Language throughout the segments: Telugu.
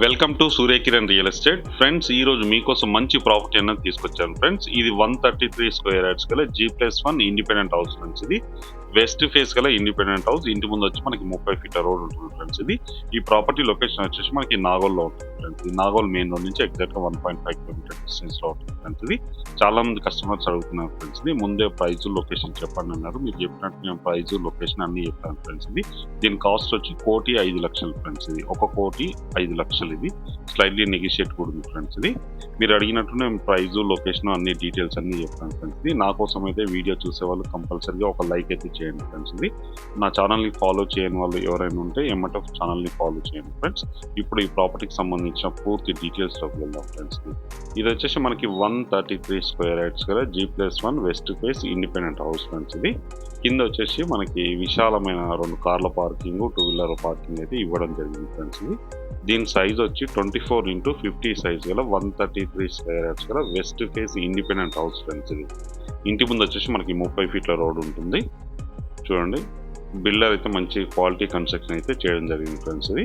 Welcome to Suryakiran real estate. Friends ఈ రోజు మీకోసం మంచి ప్రాపర్టీ అనేది తీసుకొచ్చాను. ఫ్రెండ్స్ ఇది one thirty three square yards గల G plus one independent house friends ఇది. వెస్ట్ ఫేస్ గల ఇండిపెండెంట్ హౌస్ ఇంటి ముందు వచ్చి మనకి ముప్పై ఫీట్ రోడ్ ఉంటుంది ఫ్రెండ్స్ ఇది. ఈ ప్రాపర్టీ లొకేషన్ వచ్చేసి మనకి నాగోల్లో ఉంటుంది. ఉంటుంది నాగోల్ మెయిన్ రోడ్ నుంచి exact one point five kilometre డిస్టెన్స్లో ఉంటుంది చాలా మంది కస్టమర్స్ అడుగుతున్నారు ఫ్రెండ్స్ ఇది ముందే ప్రైజ్ లొకేషన్ చెప్పండి అన్నారు. మీరు చెప్పినట్టు నేను ప్రైజ్ లొకేషన్ అన్ని చెప్పాను ఫ్రెండ్స్ ఇది దీని కాస్ట్ వచ్చి కోటి ఐదు లక్షలు ఫ్రెండ్స్ ఇది ఒక కోటి ఐదు లక్షలు ఇది. స్లైడ్లీ నెగిషియేట్ కూడా ఉంది ఫ్రెండ్స్ ఇది మీరు అడిగినట్టు నేను ప్రైజ్ లొకేషన్ అన్ని డీటెయిల్స్ అన్ని చెప్తాను ఫ్రెండ్స్ ఇది నా కోసం అయితే వీడియో చూసే వాళ్ళు కంపల్సరీగా ఒక లైక్ అయితే చేయండి ఫ్రెండ్స్ ఇది నా ఛానల్ని ఫాలో చేయని వాళ్ళు ఎవరైనా ఉంటే ఏమంటే ఛానల్ని ఫాలో చేయండి ఫ్రెండ్స్. ఇప్పుడు ఈ ప్రాపర్టీకి సంబంధించిన పూర్తి డీటెయిల్స్లోకి వెళ్దాం ఫ్రెండ్స్ ఇది వచ్చేసి మనకి one thirty three square yards కదా G plus one west face independent house friends ఇది. కింద వచ్చేసి మనకి విశాలమైన రెండు కార్ల పార్కింగ్ టూ వీలర్ పార్కింగ్ అయితే ఇవ్వడం జరిగింది ఫ్రెండ్స్ ఇది. దీని సైజ్ వచ్చి twenty four into fifty size గల one thirty three square yards గల west face independent house friends ఇది. ఇంటి ముందు వచ్చేసి మనకి ముప్పై ఫీట్ల రోడ్ ఉంటుంది. చూడండి. బిల్డర్ అయితే మంచి క్వాలిటీ కన్స్ట్రక్షన్ అయితే చేయడం జరిగింది ఫ్రెండ్స్ ఇది.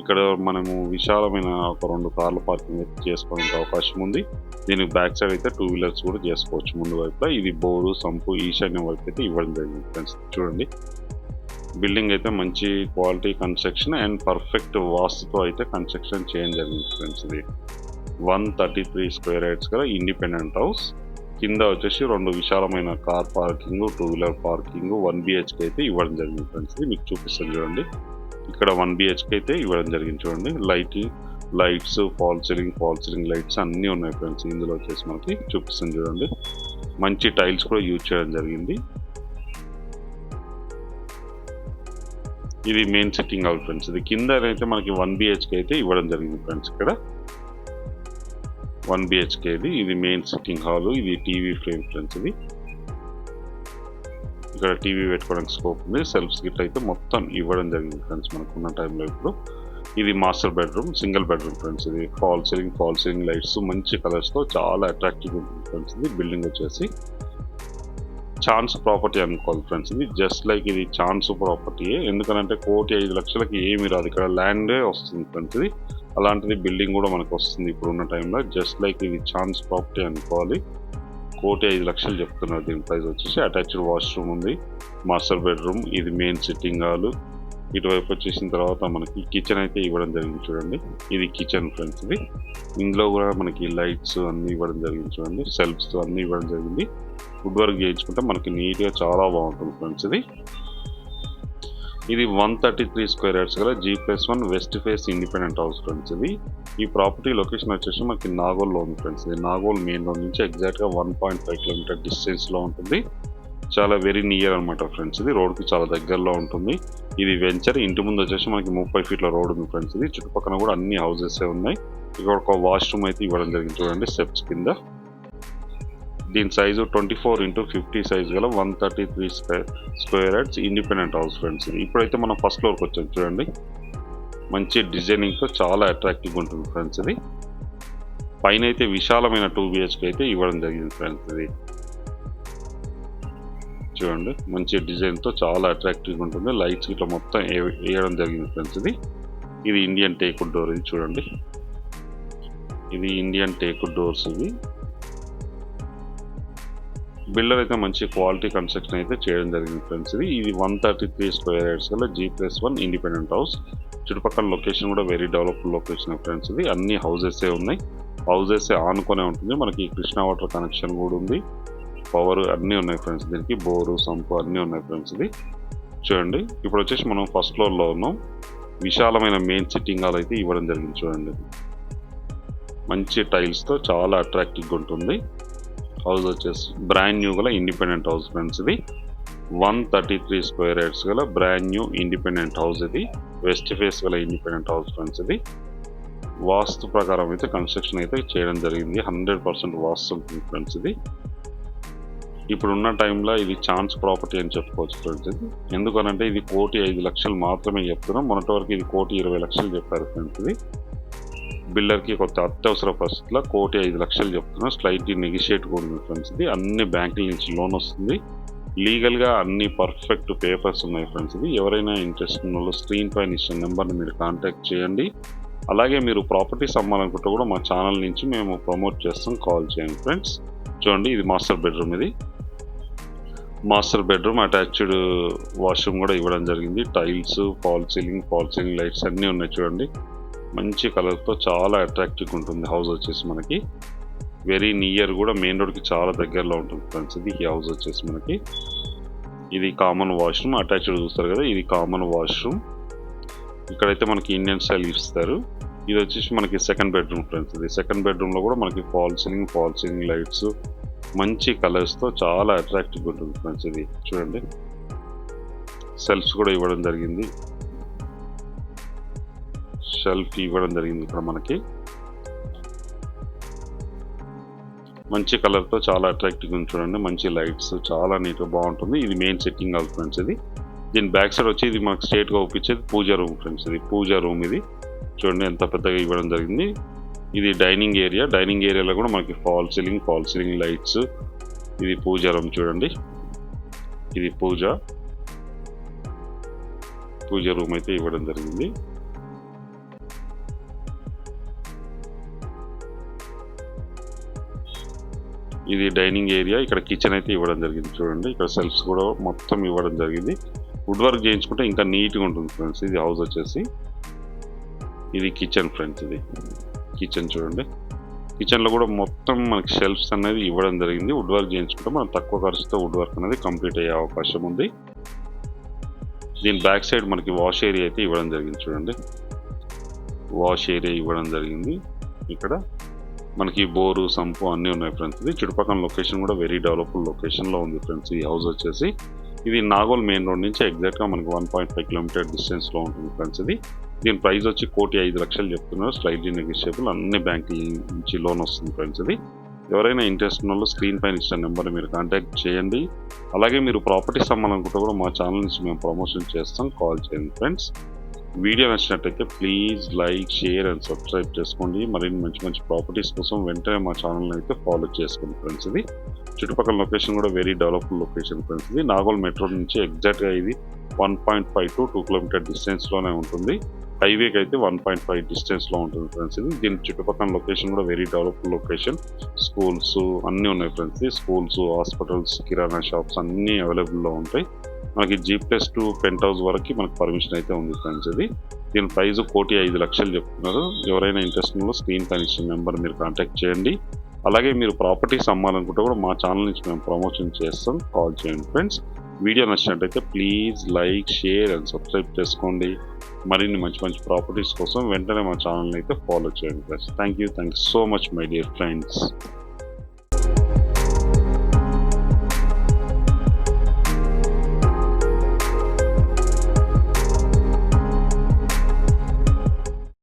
ఇక్కడ మనము విశాలమైన ఒక రెండు కార్ల పార్కింగ్ అయితే చేసుకోవడానికి అవకాశం ఉంది. దీనికి బ్యాక్ సైడ్ అయితే టూ వీలర్స్ కూడా చేసుకోవచ్చు ముందు వైపులో. ఇది బోరు సంపు ఈశాన్యం వైపు అయితే ఇవ్వడం జరిగింది ఫ్రెండ్స్. చూడండి. బిల్డింగ్ అయితే మంచి క్వాలిటీ కన్స్ట్రక్షన్ అండ్ పర్ఫెక్ట్ వాస్తుతో అయితే కన్స్ట్రక్షన్ చేయడం జరిగింది ఫ్రెండ్స్ ఇది. One thirty three square heights గల ఇండిపెండెంట్ హౌస్. కింద వచ్చేసి రెండు విశాలమైన car parking two wheeler parking one BHK అయితే ఇవ్వడం జరిగింది ఫ్రెండ్స్ ఇది. మీకు చూపిస్తాను చూడండి. ఇక్కడ వన్ బిహెచ్కే అయితే ఇవ్వడం జరిగింది చూడండి. Light lights fall ceiling fall ceiling lights అన్నీ ఉన్నాయి ఫ్రెండ్స్ ఇందులో వచ్చేసి మనకి చూపిస్తుంది చూడండి. మంచి టైల్స్ కూడా యూజ్ చేయడం జరిగింది. ఇది మెయిన్ సిట్టింగ్ హాల్ ఫ్రెండ్స్ ఇది కింద అయితే మనకి వన్ బిహెచ్కే అయితే ఇవ్వడం జరిగింది ఫ్రెండ్స్ ఇక్కడ. వన్ బిహెచ్కే ఇది. ఇది మెయిన్ సిట్టింగ్ హాల్ ఇది టీవీ ఫ్రేమ్ ఫ్రెండ్స్ ఇది. ఇక్కడ టీవీ పెట్టుకోవడానికి స్కోప్ ఉంది. సెల్ఫ్స్ గిట్ అయితే మొత్తం ఇవ్వడం జరిగింది ఫ్రెండ్స్ మనకున్న టైంలో ఇప్పుడు. ఇది master bedroom single bedroom friends ఇది fall ceiling fall ceiling lights మంచి కలర్స్తో చాలా అట్రాక్టివ్ ఉంటుంది ఫ్రెండ్స్ ఇది బిల్డింగ్ వచ్చేసి ఛాన్స్ ప్రాపర్టీ అనుకోవాలి ఫ్రెండ్స్ ఇది జస్ట్ లైక్ ఇది ఛాన్స్ ప్రాపర్టీ ఎందుకంటే కోటి ఐదు లక్షలకి ఏమి రాదు. ఇక్కడ ల్యాండే వస్తుంది ఫ్రెండ్స్ ఇది అలాంటిది బిల్డింగ్ కూడా మనకు వస్తుంది ఇప్పుడున్న టైంలో జస్ట్ లైక్ ఇది ఛాన్స్ ప్రాపర్టీ అనుకోవాలి. కోటి ఐదు లక్షలు చెప్తున్నారు. దీని ప్రైస్ వచ్చేసి అటాచ్డ్ వాష్రూమ్ ఉంది. మాస్టర్ బెడ్రూమ్ ఇది మెయిన్ సిట్టింగ్ హాల్. ఇటువైపు వచ్చేసిన తర్వాత మనకి కిచెన్ అయితే ఇవ్వడం జరిగింది చూడండి. ఇది కిచెన్ ఫ్రెండ్స్ ఇది. ఇందులో కూడా మనకి లైట్స్ అన్ని ఇవ్వడం జరిగింది చూడండి. సెల్ఫ్స్ అన్ని ఇవ్వడం జరిగింది. ఫుడ్ వర్క్ చేయించుకుంటే మనకి నీట్గా చాలా బాగుంటుంది ఫ్రెండ్స్ ఇది. ఇది one thirty three square yards గల G plus one west face independent house friends ఇది ఈ ప్రాపర్టీ లొకేషన్ వచ్చేసి మనకి నాగోల్లో ఉంది ఫ్రెండ్స్ ఇది నాగోల్ మెయిన్ రోడ్ నుంచి ఎగ్జాక్ట్గా వన్ పాయింట్ ఫైవ్ కిలోమీటర్ డిస్టెన్స్లో ఉంటుంది. చాలా వెరీ నియర్ అనమాట ఫ్రెండ్స్ ఇది రోడ్కి చాలా దగ్గరలో ఉంటుంది. ఇది వెంచర్ ఇంటి ముందు వచ్చేసి మనకి ముప్పై ఫీట్ల రోడ్ ఉంది ఫ్రెండ్స్ ఇది చుట్టుపక్కల కూడా అన్ని హౌసెస్ ఉన్నాయి. ఇక్కడ ఒక వాష్రూమ్ అయితే ఇవ్వడం జరిగింది చూడండి స్టెప్స్ కింద. దీని size twenty four into fifty size గల one thirty three square square yards independent house friends ఇప్పుడైతే మనం ఫస్ట్ ఫ్లోర్కి వచ్చాం చూడండి. మంచి డిజైనింగ్తో చాలా అట్రాక్టివ్గా ఉంటుంది ఫ్రెండ్స్ ఇది. పైన అయితే విశాలమైన టూ బిహెచ్కే అయితే ఇవ్వడం జరిగింది ఫ్రెండ్స్ ఇది. చూడండి మంచి డిజైన్తో చాలా అట్రాక్టివ్గా ఉంటుంది. లైట్స్ ఇట్లా మొత్తం ఏ- వేయడం జరిగింది ఫ్రెండ్స్ ఇది. ఇది ఇండియన్ టేకుడ్ డోర్ ఇది చూడండి. ఇది ఇండియన్ టేకుడ్ డోర్స్ ఇవి. బిల్డర్ అయితే మంచి క్వాలిటీ కన్స్ట్రక్షన్ అయితే చేయడం జరిగింది ఫ్రెండ్స్ ఇది. ఇది one thirty three square yards గల G plus one independent house. చుట్టుపక్కల లొకేషన్ కూడా వెరీ డెవలప్డ్ లొకేషన్ ఫ్రెండ్స్ ఇది. అన్ని హౌజెసే ఉన్నాయి. హౌసెస్ ఆనుకొనే ఉంటుంది. మనకి కృష్ణా వాటర్ కనెక్షన్ కూడా ఉంది. పవర్ అన్నీ ఉన్నాయి ఫ్రెండ్స్ దీనికి. బోరు సంపు అన్నీ ఉన్నాయి ఫ్రెండ్స్ ఇది. చూడండి. ఇప్పుడు వచ్చేసి మనం ఫస్ట్ ఫ్లోర్లో ఉన్నాం. విశాలమైన మెయిన్ సిట్టింగ్ హాల్ అయితే ఇవ్వడం జరిగింది చూడండి. మంచి టైల్స్తో చాలా అట్రాక్టివ్గా ఉంటుంది. హౌస్ వచ్చేసి బ్రాండ్ న్యూ గల ఇండిపెండెంట్ హౌస్ ఫ్రెండ్స్ ఇది. One thirty three square yards గల బ్రాండ్ న్యూ ఇండిపెండెంట్ హౌస్ ఇది. వెస్ట్ ఫేస్ గల ఇండిపెండెంట్ హౌస్ ఫ్రెండ్స్ ఇది. వాస్తు ప్రకారం అయితే కన్స్ట్రక్షన్ అయితే చేయడం జరిగింది. హండ్రెడ్ పర్సెంట్ వాస్తు ఉంటుంది ఫ్రెండ్స్ ఇది. ఇప్పుడున్న టైంలో ఇది ఛాన్స్ ప్రాపర్టీ అని చెప్పుకోవచ్చు ఫ్రెండ్స్ ఇది. ఎందుకనంటే ఇది కోటి ఐదు లక్షలు మాత్రమే చెప్తున్నాం. మొన్నటి వరకు ఇది కోటి ఇరవై లక్షలు చెప్పారు ఫ్రెండ్స్ ఇది. బిల్లర్కి కొత్త అత్యవసర పరిస్థితుల్లో కోటి ఐదు లక్షలు చెప్తున్నా. స్లైట్లీ నెగిషియేట్ కూడా ఫ్రెండ్స్ ఇది. అన్ని బ్యాంకుల నుంచి లోన్ వస్తుంది. లీగల్గా అన్ని పర్ఫెక్ట్ పేపర్స్ ఉన్నాయి ఫ్రెండ్స్ ఇది. ఎవరైనా ఇంట్రెస్ట్ ఉన్న వాళ్ళు స్క్రీన్ పైన ఇచ్చిన నెంబర్ని మీరు కాంటాక్ట్ చేయండి. అలాగే మీరు ప్రాపర్టీస్ అమ్మాలనుకుంటే కూడా మా ఛానల్ నుంచి మేము ప్రమోట్ చేస్తాం. కాల్ చేయండి ఫ్రెండ్స్. చూడండి ఇది మాస్టర్ బెడ్రూమ్ ఇది. మాస్టర్ బెడ్రూమ్ అటాచ్డ్ వాష్రూమ్ కూడా ఇవ్వడం జరిగింది. Tiles fall ceiling fall ceiling lights అన్నీ ఉన్నాయి చూడండి. మంచి కలర్తో చాలా అట్రాక్టివ్గా ఉంటుంది. హౌస్ వచ్చేసి మనకి. వెరీ నియర్ కూడా మెయిన్ రోడ్కి చాలా దగ్గరలో ఉంటుంది ఫ్రెండ్స్ ఇది. ఈ హౌస్ వచ్చేసి మనకి. ఇది కామన్ వాష్రూమ్. అటాచ్డ్ చూస్తారు కదా ఇది కామన్ వాష్రూమ్. ఇక్కడైతే మనకి ఇండియన్ స్టైల్ ఇస్తారు. ఇది వచ్చేసి మనకి సెకండ్ బెడ్రూమ్ ఫ్రెండ్స్ ఇది. సెకండ్ బెడ్రూమ్లో కూడా మనకి fall ceiling fall ceiling lights మంచి కలర్స్తో చాలా అట్రాక్టివ్గా ఉంటుంది ఫ్రెండ్స్ ఇది. చూడండి. సెల్ఫ్స్ కూడా ఇవ్వడం జరిగింది. సెల్ఫ్ ఇవ్వడం జరిగింది ఇక్కడ మనకి. మంచి కలర్తో చాలా అట్రాక్టివ్గా ఉంది చూడండి. మంచి లైట్స్ చాలా నీట్గా బాగుంటుంది. ఇది మెయిన్ సెట్టింగ్ హౌస్ ఫ్రెండ్స్ ఇది. దీని బ్యాక్ సైడ్ వచ్చి ఇది మనకు స్ట్రేట్గా ఒప్పించేది పూజా రూమ్ ఫ్రెండ్స్ ఇది. పూజా రూమ్ ఇది. చూడండి ఎంత పెద్దగా ఇవ్వడం జరిగింది. ఇది డైనింగ్ ఏరియా. డైనింగ్ ఏరియాలో కూడా మనకి fall ceiling fall ceiling lights. ఇది పూజా రూమ్ చూడండి. ఇది పూజ. పూజ రూమ్ అయితే ఇవ్వడం జరిగింది. ఇది డైనింగ్ ఏరియా. ఇక్కడ కిచెన్ అయితే ఇవ్వడం జరిగింది చూడండి. ఇక్కడ సెల్ఫ్స్ కూడా మొత్తం ఇవ్వడం జరిగింది. వుడ్ వర్క్ చేయించుకుంటే ఇంకా నీట్గా ఉంటుంది ఫ్రెండ్స్ ఇది హౌస్ వచ్చేసి. ఇది కిచెన్ ఫ్రెండ్స్ ఇది. కిచెన్ చూడండి. కిచెన్లో కూడా మొత్తం మనకి షెల్ఫ్స్ అనేది ఇవ్వడం జరిగింది. వుడ్ వర్క్ చేయించుకుంటే మనం తక్కువ ఖర్చుతో వుడ్ వర్క్ అనేది కంప్లీట్ అయ్యే అవకాశం ఉంది. దీని బ్యాక్ సైడ్ మనకి వాష్ ఏరియా అయితే ఇవ్వడం జరిగింది చూడండి. వాష్ ఏరియా ఇవ్వడం జరిగింది. ఇక్కడ మనకి బోరు సంపు అన్నీ ఉన్నాయి ఫ్రెండ్స్ ఇది చుట్టుపక్కల లొకేషన్ కూడా వెరీ డెవలప్డ్ లొకేషన్లో ఉంది ఫ్రెండ్స్ ఈ హౌస్ వచ్చేసి ఇది నాగోల్ మెయిన్ రోడ్ నుంచి ఎగ్జాక్ట్గా మనకి వన్ పాయింట్ ఫైవ్ కిలోమీటర్ డిస్టెన్స్లో ఉంటుంది ఫ్రెండ్స్ ఇది. దీని ప్రైస్ వచ్చి కోటి ఐదు లక్షలు చెప్తున్నారు. స్లైడ్లీ నెగోషియబుల్ అన్ని బ్యాంకుల నుంచి లోన్ వస్తుంది ఫ్రెండ్స్ ఇది. ఎవరైనా ఇంట్రెస్ట్ ఉన్న వాళ్ళు స్క్రీన్ పైన ఇచ్చిన నెంబర్ని మీరు కాంటాక్ట్ చేయండి. అలాగే మీరు ప్రాపర్టీస్ అమ్మాలనుకుంటే కూడా మా ఛానల్ నుంచి మేము ప్రమోషన్ చేస్తాం. కాల్ చేయండి ఫ్రెండ్స్ వీడియో నచ్చినట్టయితే please like share and subscribe చేసుకోండి. మరిన్ని మంచి మంచి ప్రాపర్టీస్ కోసం వెంటనే మా ఛానల్ని అయితే ఫాలో చేసుకోండి ఫ్రెండ్స్ ఇది. చుట్టుపక్కల లొకేషన్ కూడా వెరీ డెవలప్డ్ లొకేషన్ ఫ్రెండ్స్ ఇది. నాగోల్ మెట్రో నుంచి ఎగ్జాక్ట్గా ఇది one point five to two kilometre డిస్టెన్స్లోనే ఉంటుంది. హైవేకి అయితే వన్ పాయింట్ ఫైవ్ డిస్టెన్స్లో ఉంటుంది ఫ్రెండ్స్ ఇది. దీని చుట్టుపక్కల లొకేషన్ కూడా వెరీ డెవలప్డ్ లొకేషన్ స్కూల్స్ అన్నీ ఉన్నాయి friends schools hospitals kirana shops అన్నీ అవైలబుల్లో ఉంటాయి. మనకి G plus two penthouse వరకు మనకి పర్మిషన్ అయితే ఉంది ఫ్రెండ్స్ ఇది. దీని ప్రైస్ కోటి ఐదు లక్షలు చెప్తున్నారు. ఎవరైనా ఇంట్రెస్ట్ ఉన్న స్క్రీన్ కనెక్షన్ నెంబర్ మీరు కాంటాక్ట్ చేయండి. అలాగే మీరు ప్రాపర్టీస్ అమ్మాలనుకుంటే కూడా మా ఛానల్ నుంచి మేము ప్రమోషన్ చేస్తాం. కాల్ చేయండి ఫ్రెండ్స్ వీడియో నచ్చినట్టయితే please like share and subscribe చేసుకోండి. మరిన్ని మంచి మంచి ప్రాపర్టీస్ కోసం వెంటనే మా ఛానల్ని అయితే ఫాలో చేయండి friends thank you thank you so much my dear friends